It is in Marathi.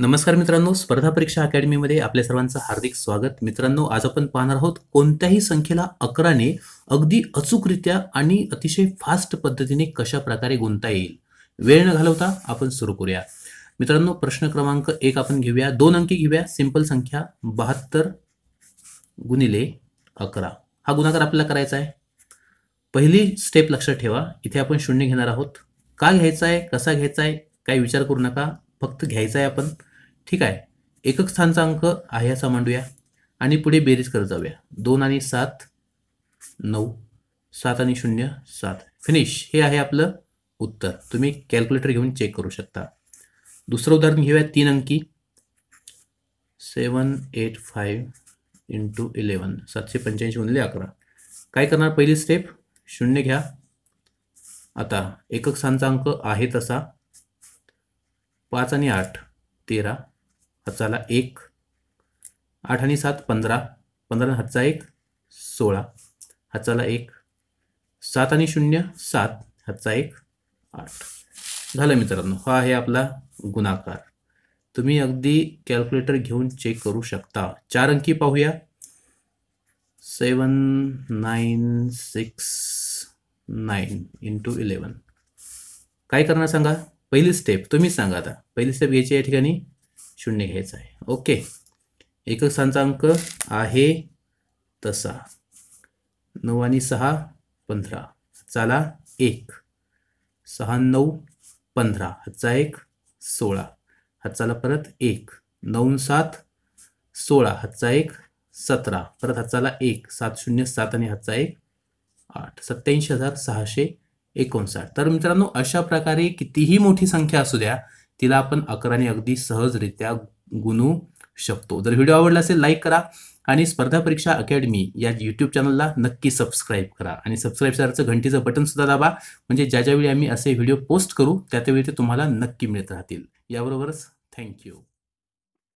नमस्कार मित्रांनो स्पर्धा परीक्षा अकॅडमीमध्ये आपल्या सर्वांचं हार्दिक स्वागत. मित्रांनो आज आपण पाहणार आहोत कोणत्याही संख्येला अकराने अगदी अचूकरित्या आणि अतिशय फास्ट पद्धतीने कशा प्रकारे गुंता येईल. वेळ न घालवता आपण सुरू करूया. मित्रांनो प्रश्न क्रमांक एक आपण घेऊया. दोन अंकी घेऊया. सिंपल संख्या बहात्तर गुणिले अकरा. हा गुणाकार आपल्याला करायचा आहे. पहिली स्टेप लक्षात ठेवा. इथे आपण शून्य घेणार आहोत. का घ्यायचा आहे? कसा घ्यायचा आहे? काही विचार करू नका. फक्त घ्यायचा आहे आपण. ठीक आहे. एकक स्थानचा अंक आहे असा मांडूया. आणि पुढे बेरीज करत जाऊया. दोन आणि सात नऊ. सात आणि शून्य सात. फिनिश. हे आहे आपलं उत्तर. तुम्ही कॅल्क्युलेटर घेऊन चेक करू शकता. दुसरं उदाहरण घेऊया. तीन अंकी. Seven eight five into eleven सातशे पंच्याऐंशी गुणले अकरा. काय करणार पहिली स्टेप? शून्य घ्या. आता एकक स्थानचा अंक आहे तसा. पाच आणि आठ तेरा. हाताला एक आठ आणि सात पंधरा पंधरा हातचा एक सोळा. हाताला एक सात आणि शून्य सात हातचा एक आठ. झालं मित्रांनो हा आहे आपला गुणाकार. तुम्ही अगदी कॅल्क्युलेटर घेऊन चेक करू शकता. चार अंकी पाहूया. Seven nine six nine into eleven. काय करणार सांगा? पहिली स्टेप तुम्हीच सांगा आता. पहिली स्टेप घ्यायची या ठिकाणी. शून्य घ्यायचं आहे. ओके. एकक स्थानचा अंक आहे तसा. नऊ आणि सहा पंधरा. चाला एक. सहा नऊ पंधरा. हातचा एक सोळा. हातचाला परत एक. नऊ सात सोळा. हातचा एक सतरा. परत हातचाला एक. सात शून्य सात आणि हातचा एक आठ. सत्याऐंशी हजार सहाशे एकोणसाठ. तर मित्रांनो अशा प्रकारे कितीही मोठी संख्या असू द्या तिला आपण अकराने अगदी सहजरित्या गुणू शकतो. जर व्हिडिओ आवडला असेल लाईक करा आणि स्पर्धा परीक्षा अकॅडमी या यूट्यूब चॅनलला नक्की सबस्क्राईब करा. आणि सबस्क्राईब करायचं घंटीचं बटनसुद्धा दाबा. म्हणजे ज्या ज्यावेळी आम्ही असे व्हिडिओ पोस्ट करू त्या त्यावेळी ते तुम्हाला नक्की मिळत राहतील. याबरोबरच थँक्यू